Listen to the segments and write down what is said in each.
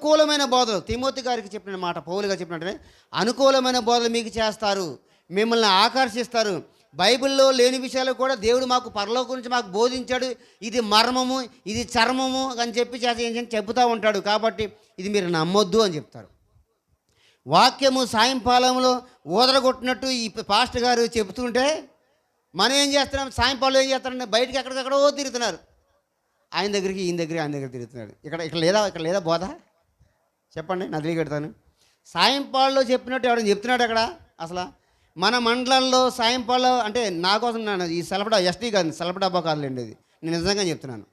అనుకూలమైన బోధలు. తిమోతి గారికి చెప్పిన మాట పౌలుగా చెప్పినట్టే అనుకూలమైన బోధలు మీకు చేస్తారు. మిమ్మల్ని ఆకర్షిస్తారు. బైబిల్లో లేని విషయాలు కూడా దేవుడు మాకు పరలో గురించి మాకు బోధించాడు. ఇది మర్మము ఇది చర్మము అని చెప్పి చేసి చెబుతూ ఉంటాడు. కాబట్టి ఇది మీరు నమ్మొద్దు అని చెప్తారు. వాక్యము సాయంకాలంలో ఊదరగొట్టినట్టు ఈ పాస్టర్ గారు చెబుతుంటే మనం ఏం చేస్తున్నాం? సాయంకాలం ఏం చేస్తారంటే బయటికి ఎక్కడికక్కడో తిరుగుతున్నారు. ఆయన దగ్గరికి ఈయన దగ్గర ఆయన దగ్గర తిరుగుతున్నాడు. ఇక్కడ ఇక్కడ లేదా? ఇక్కడ లేదా బోధ? చెప్పండి నదిలీ కడతాను సాయంపాల్లో చెప్పినట్టు ఎవరైనా చెప్తున్నాడు అక్కడ? అసలు? మన మండలంలో సాయంపాల్లో అంటే నా కోసం నేను ఈ సెలపడా ఎస్టీ కాదు సెలప డబ్బా కాదులేండి ఇది. నేను నిజంగా చెప్తున్నాను.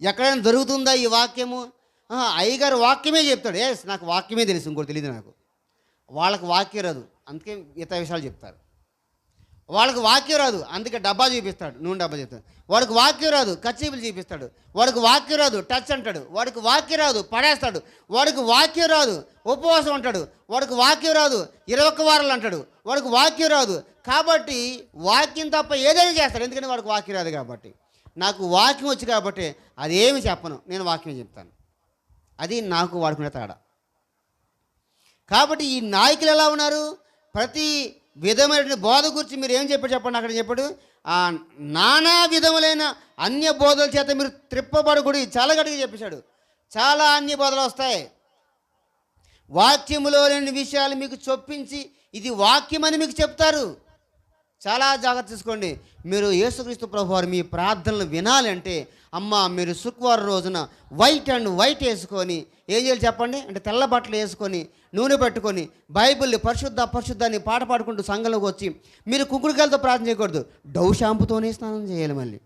ఎక్కడైనా దొరుకుతుందా ఈ వాక్యము? అయ్యగారు వాక్యమే చెప్తాడు. ఏ నాకు వాక్యమే తెలుసు ఇంకోటి తెలియదు నాకు. వాళ్ళకి వాక్యం రాదు. అందుకే ఇతర విషయాలు చెప్తారు. వాళ్ళకి వాక్యం రాదు. అందుకే డబ్బా చూపిస్తాడు. నూనె డబ్బా చూపిస్తాడు. వాడికి వాక్యం రాదు. కచ్చీపులు చూపిస్తాడు. వాడికి వాక్యం రాదు. టచ్ అంటాడు. వాడికి వాక్యం రాదు. పడేస్తాడు. వాడికి వాక్యం రాదు. ఉపవాసం అంటాడు వాడికి వాక్యం రాదు. ఇరవై ఒక్క వారాలు అంటాడు. వాడికి వాక్యం రాదు. కాబట్టి వాక్యం తప్ప ఏదైనా చేస్తాడు. ఎందుకంటే వాడికి వాక్యం రాదు కాబట్టి. నాకు వాక్యం వచ్చి కాబట్టి అదేమి చెప్పను. నేను వాక్యం చెప్తాను. అది నాకు వాడుకునే తేడా. కాబట్టి ఈ నాయకులు ఎలా ఉన్నారు? ప్రతి విధమైన బోధ గురించి మీరు ఏం చెప్పారు చెప్పండి అక్కడ చెప్పాడు. ఆ నానా విధములైన అన్య బోధల చేత మీరు త్రిప్పబడుకుడి చాలా గట్టిగా చెప్పేశాడు. చాలా అన్య బోధలు వస్తాయి. వాక్యములో లేని విషయాలు మీకు చొప్పించి ఇది వాక్యమని మీకు చెప్తారు. చాలా జాగ్రత్త తీసుకోండి. మీరు యేసుక్రీస్తు ప్రభు వారు మీ ప్రార్థనలు వినాలంటే అమ్మ మీరు శుక్రవారం రోజున వైట్ అండ్ వైట్ వేసుకొని ఏం చేయాలి చెప్పండి? అంటే తెల్ల బట్టలు వేసుకొని నూనె పెట్టుకొని బైబిల్ని పరిశుద్ధ పరిశుద్ధాన్ని పాట పాడుకుంటూ సంఘంలోకి వచ్చి మీరు కుంకుడుకాయలతో ప్రార్థన చేయకూడదు. డౌ షాంపుతోనే స్నానం చేయాలి మళ్ళీ.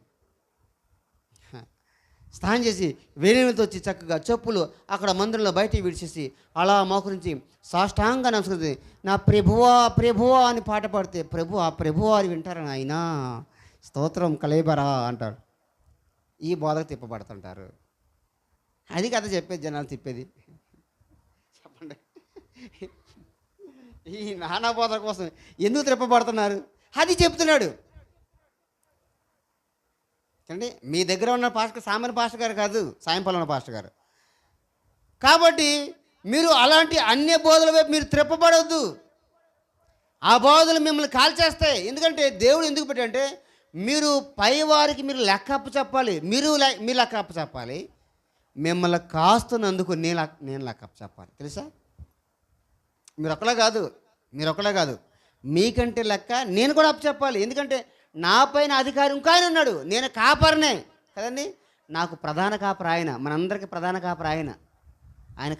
స్నానం చేసి వేరేమితో వచ్చి చక్కగా చెప్పులు అక్కడ మందిరంలో బయటికి విడిచేసి అలా మోకరించి సాష్టాంగ నమస్కృతి నా ప్రభువా ప్రభువా అని పాట పాడితే ప్రభు ఆ ప్రభువా అని వింటారని ఆయన స్తోత్రం కలేబరా అంటారు. ఈ బోధకు తిప్పబడుతుంటారు. అది కథ చెప్పేది జనాలు తిప్పేది. చెప్పండి. ఈ నానా బోధ కోసం ఎందుకు తిప్పబడుతున్నారు? అది చెప్తున్నాడు. అండి మీ దగ్గర ఉన్న పాస్టర్ సామాన్య పాస్టర్ గారు కాదు సాయంపాలెం ఉన్న పాస్టర్ గారు. కాబట్టి మీరు అలాంటి అన్య బోధల వైపు మీరు త్రిప్పబడవద్దు ఆ బోధలు మిమ్మల్ని కాల్చేస్తాయి. ఎందుకంటే దేవుడు ఎందుకు పెట్టంటే మీరు పైవారికి మీరు లెక్క అప్పు చెప్పాలి. మీరు లె- మీ లెక్క అప్పు చెప్పాలి. మిమ్మల్ని కాస్తున్నందుకు నేను లెక్క- నేను లెక్క అప్పు చెప్పాలి. తెలుసా? మీరు ఒకలా కాదు మీరు ఒకలా కాదు. మీకంటే లెక్క నేను కూడా అప్పు చెప్పాలి. ఎందుకంటే నా పైన అధికారి ఇంకా ఆయన ఉన్నాడు నేను కాపరనే. కదండి? నాకు ప్రధాన కాపర ఆయన. మనందరికీ ప్రధాన కాపర ఆయన. ఆయనకు